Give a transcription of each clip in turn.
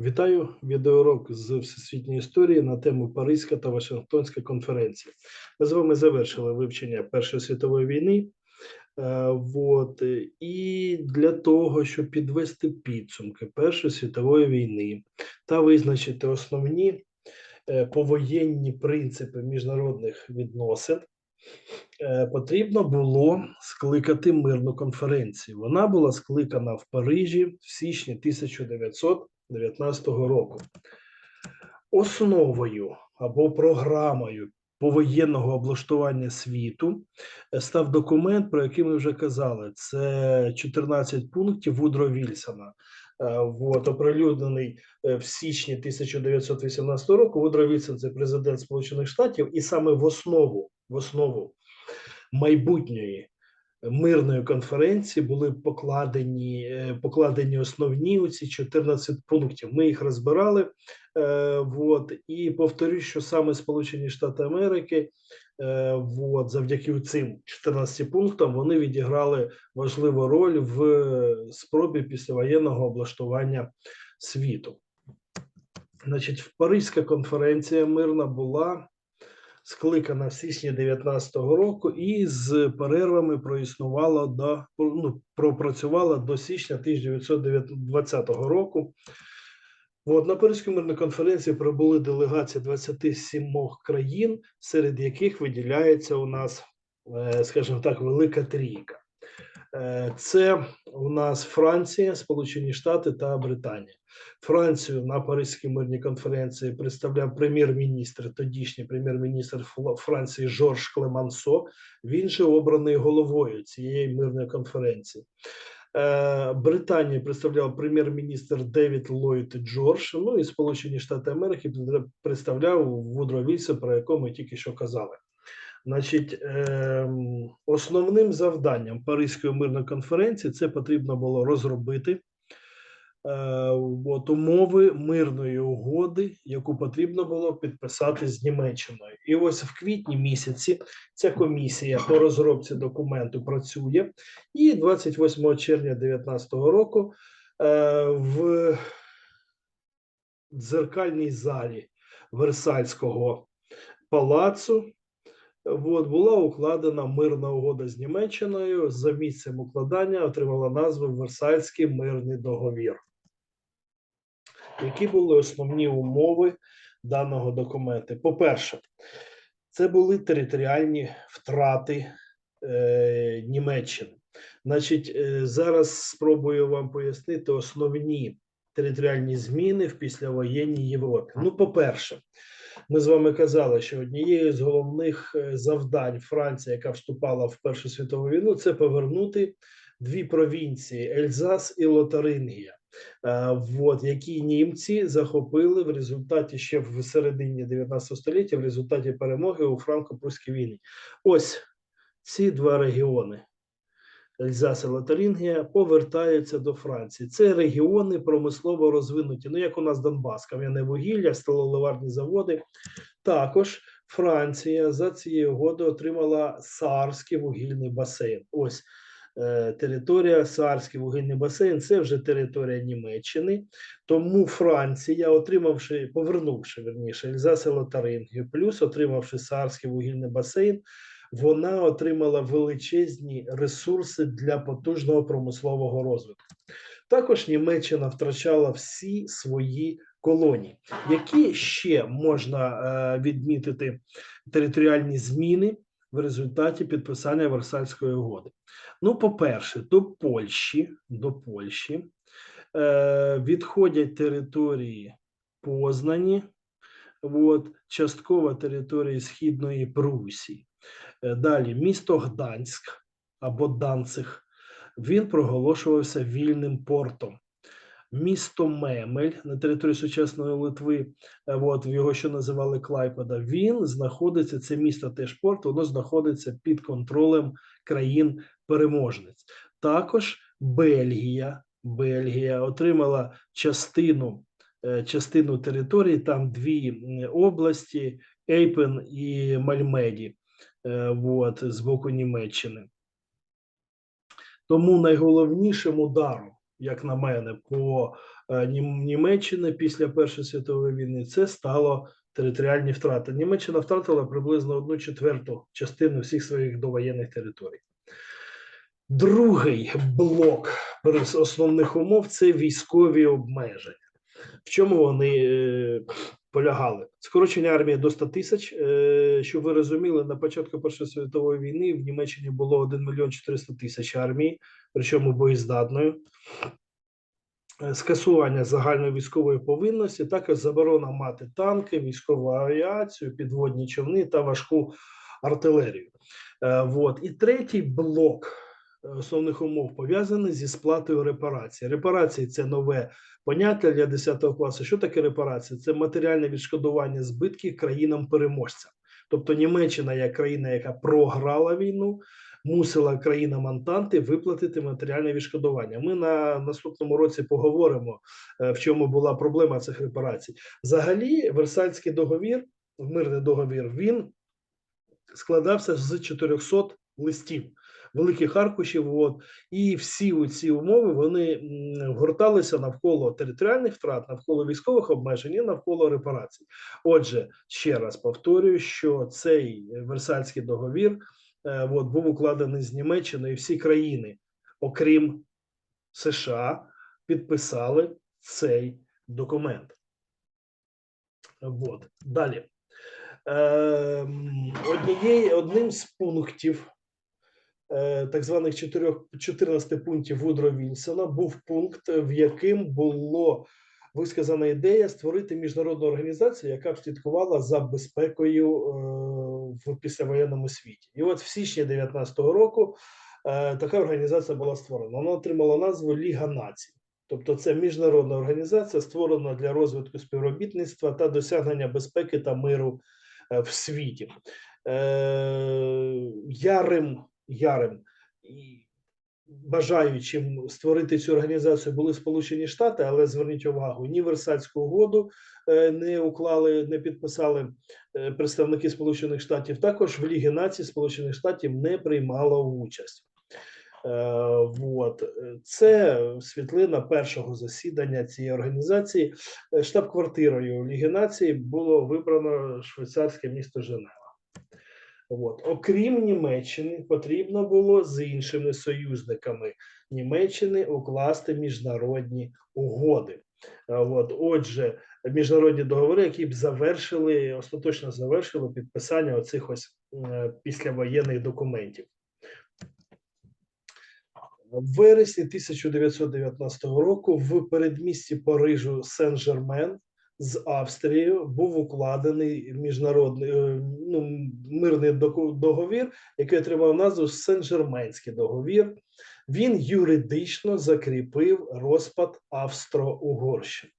Вітаю відеоурок з всесвітньої історії на тему Паризька та Вашингтонська конференція. Ми з вами завершили вивчення Першої світової війни. Е, Вот. І для того, щоб підвести підсумки Першої світової війни та визначити основні е, повоєнні принципи міжнародних відносин, потрібно було скликати мирну конференцію. Вона була скликана в Парижі в січні 1919 року. Основою або програмою повоєнного облаштування світу е, став документ, про який ми вже казали. Це 14 пунктів Вудро Вільсона. Е, Вот, оприлюднений е, в січні 1918 року. Вудро Вільсон це президент Сполучених Штатів, і саме в основу, в основу майбутньої мирної конференції були покладені, е, покладені основні у ці 14 пунктів. Ми їх розбирали. Е, вот, і повторюю, що саме Сполучені Штати Америки, е, вот, завдяки цим 14 пунктам, вони відіграли важливу роль в спробі післявоєнного облаштування світу. Значить, Паризька конференція мирна була скликана в січні 19-го року і з перервами проіснувала до ну, пропрацювала до січня 1920 року. От, на Паризькій мирній конференції прибули делегації 27 країн, серед яких виділяється у нас, е, скажімо так, велика трійка. Е, Це у нас Франція, Сполучені Штати та Британія. Францію на Паризькій мирній конференції представляв прем'єр-міністр, тодішній прем'єр-міністр Франції Жорж Клемансо. Він же обраний головою цієї мирної конференції. Е, Британію представляв прем'єр-міністр Девід Ллойд Джордж. Ну і Сполучені Штати Америки представляв Вудро Вільсон, про якого ми тільки що казали. Значить, ем, основним завданням Паризької мирної конференції це потрібно було розробити е, от, умови мирної угоди, яку потрібно було підписати з Німеччиною. І ось в квітні місяці ця комісія по розробці документу працює, і 28 червня 2019 року е, в дзеркальній залі Версальського палацу От, була укладена мирна угода з Німеччиною. За місцем укладання отримала назву Версальський мирний договір. Які були основні умови даного документу? По-перше, це були територіальні втрати е, Німеччини. Значить, е, зараз спробую вам пояснити основні територіальні зміни в післявоєнній Європі. Ну, по-перше, ми з вами казали, що однією з головних е, завдань Франції, яка вступала в Першу світову війну, це повернути дві провінції Ельзас і Лотарингія, е, от, які німці захопили в результаті ще в середині 19 століття, в результаті перемоги у франко-прусській війні. Ось ці два регіони. Ельзас і Лотарингія повертаються до Франції. Це регіони промислово розвинуті. Ну, як у нас Донбас, кам'яне вугілля, сталоливарні заводи. Також Франція за цією угодою отримала Саарський вугільний басейн. Ось е, територія Саарський вугільний басейн це вже територія Німеччини. Тому Франція, отримавши, повернувши верніше Ельзас Лотарингію, плюс отримавши Саарський вугільний басейн, вона отримала величезні ресурси для потужного промислового розвитку. Також Німеччина втрачала всі свої колонії. Які ще можна е, відмітити територіальні зміни в результаті підписання Версальської угоди? Ну, по-перше, до Польщі, до Польщі е, відходять території Познані, от, частково території Східної Прусії. Е, Далі. Місто Гданськ або Данциг, він проголошувався вільним портом. Місто Мемель на території сучасної Литви, е, от його що називали Клайпеда, він знаходиться, це місто теж порт, воно знаходиться під контролем країн-переможниць. Також Бельгія, Бельгія отримала частину, е, частину території, там дві області, Ейпен і Мальмеді от, з боку Німеччини. Тому найголовнішим ударом, як на мене, по е, Нім- Німеччині після Першої світової війни, це стало територіальні втрати. Німеччина втратила приблизно одну четверту частину всіх своїх довоєнних територій. Другий блок основних умов це військові обмеження. В чому вони е, полягали? Скорочення армії до 100 тисяч. Е, щоб ви розуміли, на початку Першої світової війни в Німеччині було 1 мільйон 400 тисяч армії, причому боєздатною. Е, Скасування загальної військової повинності, також заборона мати танки, військову авіацію, підводні човни та важку артилерію. Е, Вот. І третій блок е, основних умов пов'язаний зі сплатою репарацій. Репарації це нове поняття для 10 класу. Що таке репарація? Це матеріальне відшкодування збитків країнам-переможцям. Тобто Німеччина, як країна, яка програла війну, мусила країнам Антанти виплатити матеріальне відшкодування. Ми на наступному році поговоримо, е, в чому була проблема цих репарацій. Взагалі, Версальський договір, мирний договір, він складався з 400 листів, великих аркушів. От, і всі ці умови вони м, горталися навколо територіальних втрат, навколо військових обмежень і навколо репарацій. Отже, ще раз повторюю, що цей Версальський договір е, от, був укладений з Німеччиною, і всі країни, окрім США, підписали цей документ. От. Далі. Ем, однієї, одним з пунктів так званих 4, 14 пунктів Вудро Вільсона був пункт, в яким було висказана ідея створити міжнародну організацію, яка б слідкувала за безпекою е, в післявоєнному світі. І от в січні 2019 року е, така організація була створена. Вона отримала назву Ліга націй. Тобто, це міжнародна організація, створена для розвитку співробітництва та досягнення безпеки та миру е, в світі. Е, Ярим, ярим і бажаючим створити цю організацію були Сполучені Штати, але зверніть увагу, ні Версальську угоду е, не уклали, не підписали е, представники Сполучених Штатів. Також в Лігі націй Сполучених Штатів не приймало участь. Е, Вот Е, це світлина першого засідання цієї організації. Штаб-квартирою Ліги націй було вибрано швейцарське місто Женева. От. Окрім Німеччини, потрібно було з іншими союзниками Німеччини укласти міжнародні угоди. От. Отже, міжнародні договори, які б завершили, остаточно завершили підписання оцих ось е, післявоєнних документів. В вересні 1919 року в передмісті Парижу Сен-Жермен з Австрією був укладений міжнародний е, ну, мирний договір, який отримав назву Сен-Жерменський договір. Він юридично закріпив розпад Австро-Угорщини.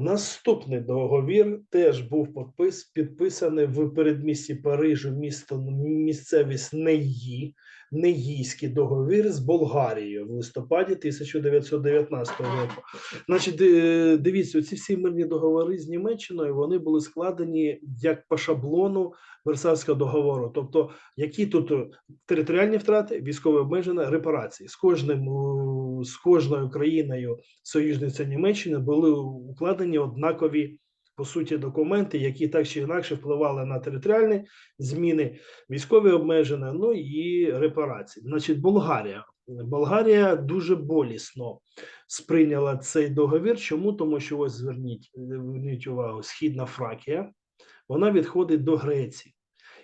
Наступний договір теж був підпис, підписаний в передмісті Парижу, місто місцевість Неї, Неїський договір з Болгарією в листопаді 1919 року. Значить, е, дивіться, ці всі мирні договори з Німеччиною вони були складені як по шаблону Версальського договору. Тобто, які тут е, територіальні втрати, військові обмеження, репарації з кожним е, з кожною країною союзниця Німеччини були укладені однакові по суті документи, які так чи інакше впливали на територіальні зміни, військові обмеження, ну і репарації. Значить, Болгарія. Болгарія дуже болісно сприйняла цей договір. Чому? Тому що ось зверніть, зверніть увагу, східна Фракія, вона відходить до Греції.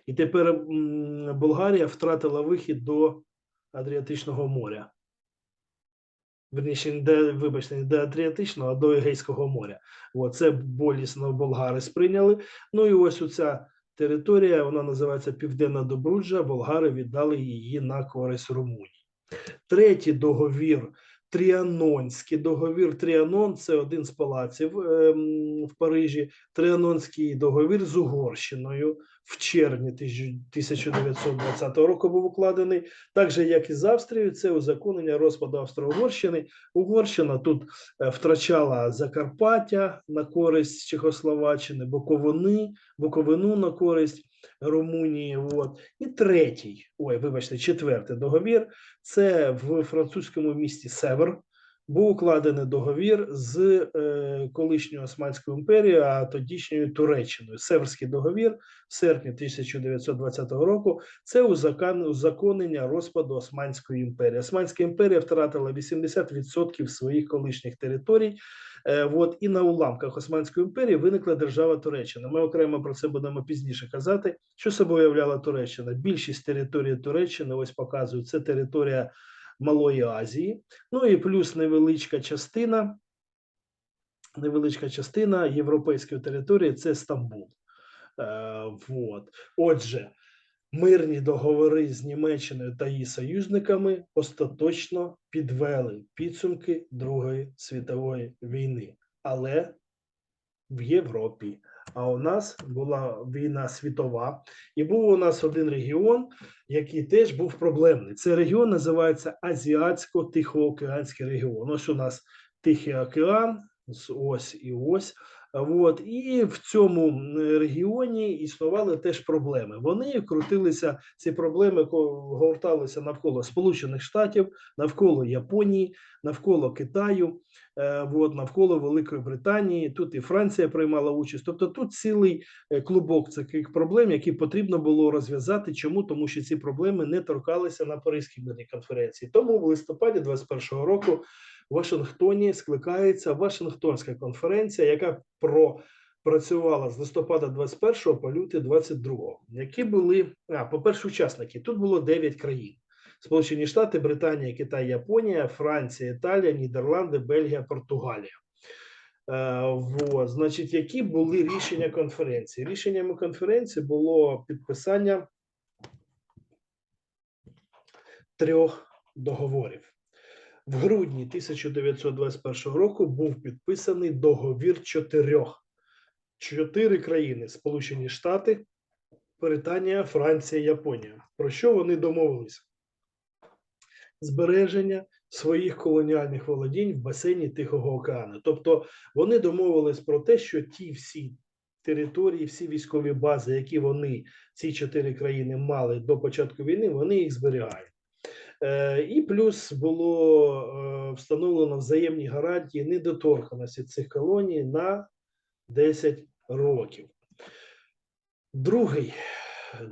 І тепер Болгарія втратила вихід до Адріатичного моря. Верніше, не вибачте, не до Адріатичного, а до Егейського моря. От, це болісно болгари сприйняли. Ну і ось оця територія, вона називається Південна Добруджа. Болгари віддали її на користь Румунії. Третій договір. Тріанонський договір. Тріанон це один з палаців ем, в Парижі. Тріанонський договір з Угорщиною в червні 1920 року був укладений. Так же, як і з Австрією, це узаконення розпаду Австро-Угорщини. Угорщина тут е, втрачала Закарпаття на користь Чехословаччини, Буковини, Буковину на користь Румунії. От. І третій, ой, вибачте, четвертий договір це в французькому місті Север. Був укладений договір з е, колишньою Османською імперією, а тодішньою Туреччиною. Северський договір в серпні 1920 року. Це узаконення розпаду Османської імперії. Османська імперія втратила 80% своїх колишніх територій. Е, от, і на уламках Османської імперії виникла держава Туреччина. Ми окремо про це будемо пізніше казати. Що собою являла Туреччина? Більшість території Туреччини, ось показую, це територія Малої Азії. Ну і плюс невеличка частина, невеличка частина європейської території це Стамбул. Е, вот. Отже, мирні договори з Німеччиною та її союзниками остаточно підвели підсумки Другої світової війни, але в Європі. А у нас була війна світова, і був у нас один регіон, який теж був проблемний. Це регіон називається Азіатсько-Тихоокеанський регіон. Ось у нас Тихий океан, ось і ось. От і в цьому регіоні існували теж проблеми. Вони крутилися, ці проблеми горталися навколо Сполучених Штатів, навколо Японії, навколо Китаю, е, от, навколо Великої Британії. Тут і Франція приймала участь. Тобто тут цілий е, клубок таких проблем, які потрібно було розв'язати. Чому? Тому що ці проблеми не торкалися на Паризькій мирній конференції. Тому в листопаді 21-го року Вашингтоні скликається Вашингтонська конференція, яка про працювала з листопада 21 по лютий 22. Які були а, по-перше, учасники? Тут було 9 країн: Сполучені Штати, Британія, Китай, Японія, Франція, Італія, Нідерланди, Бельгія, Португалія. Е, вот, значить, які були рішення конференції? Рішеннями конференції було підписання трьох договорів. В грудні 1921 року був підписаний договір чотирьох. Чотири країни: Сполучені Штати, Британія, Франція, Японія. Про що вони домовились? Збереження своїх колоніальних володінь в басейні Тихого океану. Тобто вони домовились про те, що ті всі території, всі військові бази, які вони, ці чотири країни, мали до початку війни, вони їх зберігають. Е, І плюс було е, встановлено взаємні гарантії недоторканості цих колоній на 10 років. Другий,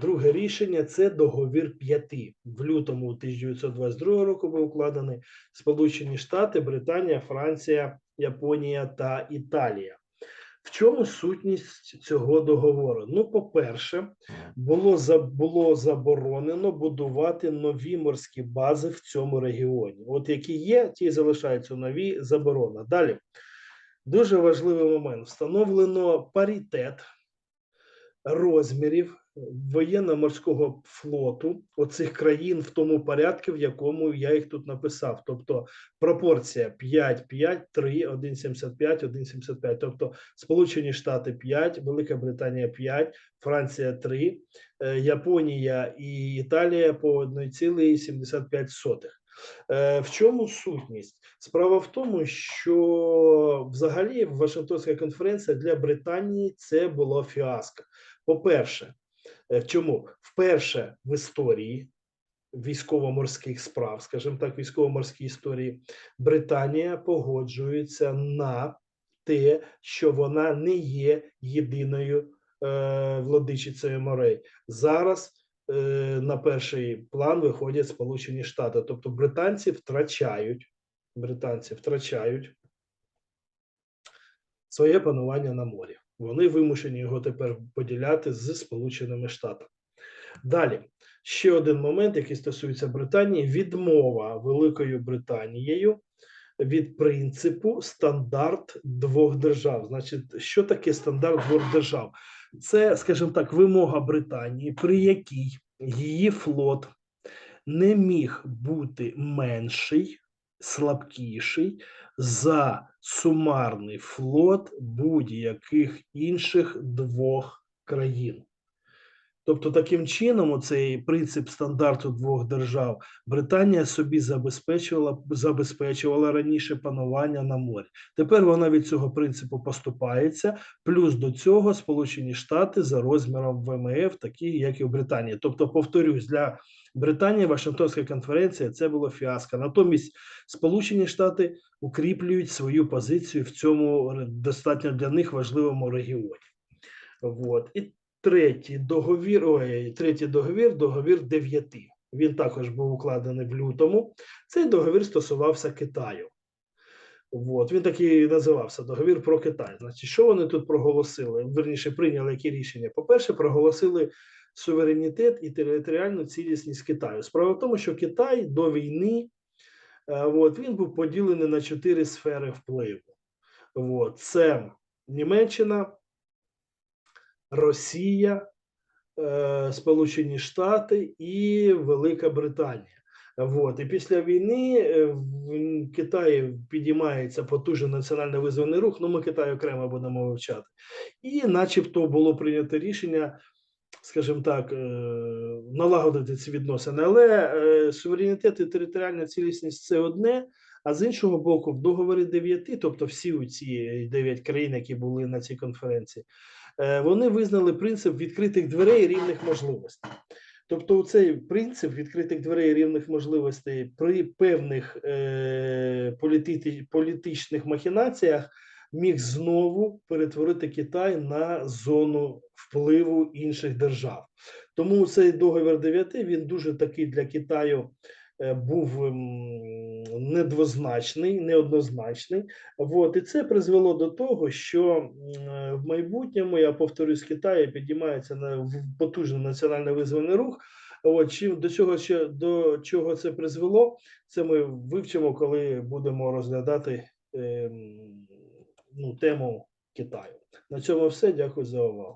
друге рішення це договір п'яти. В лютому 1922 року був укладений Сполучені Штати, Британія, Франція, Японія та Італія. В чому сутність цього договору? Ну, по-перше, було, за- було заборонено будувати нові морські бази в цьому регіоні. От які є, ті залишаються нові заборона. Далі дуже важливий момент: встановлено паритет розмірів воєнно-морського флоту оцих країн в тому порядку, в якому я їх тут написав. Тобто пропорція 5, 5, 3, 1,75, 1,75. Тобто Сполучені Штати 5, Велика Британія 5, Франція 3, е, Японія і Італія по 1,75. Е, В чому сутність? Справа в тому, що взагалі Вашингтонська конференція для Британії це було фіаско. По-перше, е, чому вперше в історії військово-морських справ, скажімо так, військово-морській історії, Британія погоджується на те, що вона не є єдиною е, владичицею морей. Зараз е, на перший план виходять Сполучені Штати, тобто британці втрачають, британці втрачають своє панування на морі. Вони вимушені його тепер поділяти з Сполученими Штатами. Далі ще один момент, який стосується Британії: відмова Великою Британією від принципу стандарт двох держав. Значить, що таке стандарт двох держав? Це, скажімо так, вимога Британії, при якій її флот не міг бути менший, слабкіший за сумарний флот будь-яких інших двох країн. Тобто, таким чином, цей принцип стандарту двох держав Британія собі забезпечувала забезпечувала раніше панування на морі. Тепер вона від цього принципу поступається. Плюс до цього Сполучені Штати за розміром ВМФ, такі як і в Британії. Тобто, повторюсь, для Британії Вашингтонська конференція це було фіаско. Натомість Сполучені Штати укріплюють свою позицію в цьому достатньо для них важливому регіоні. Вот. І третій договір, ой, третій договір, договір дев'яти. Він також був укладений в лютому. Цей договір стосувався Китаю. От, він такий називався договір про Китай. Значить, що вони тут проголосили? Верніше прийняли які рішення? По-перше, проголосили суверенітет і територіальну цілісність Китаю. Справа в тому, що Китай до війни е, от, він був поділений на чотири сфери впливу. От, це Німеччина, Росія, е, Сполучені Штати і Велика Британія. Вот. І після війни е, в Китаї підіймається потужний національно визваний рух. Ну, ми Китай окремо будемо вивчати. І, начебто, було прийнято рішення, скажімо так, е, налагодити ці відносини. Але суверенітет і територіальна цілісність це одне. А з іншого боку, в договорі 9, тобто всі ці 9 країн, які були на цій конференції, вони визнали принцип відкритих дверей рівних можливостей. Тобто, цей принцип відкритих дверей рівних можливостей при певних е, політити, політичних махінаціях міг знову перетворити Китай на зону впливу інших держав. Тому цей договір 9 він дуже такий для Китаю е, був ем, недвозначний, неоднозначний. От, і це призвело до того, що е, в майбутньому, я повторюсь, Китай підіймається на потужний національно визваний рух. От чим до цього ще до чого це призвело, це ми вивчимо, коли будемо розглядати ем, ну, тему Китаю. На цьому все. Дякую за увагу.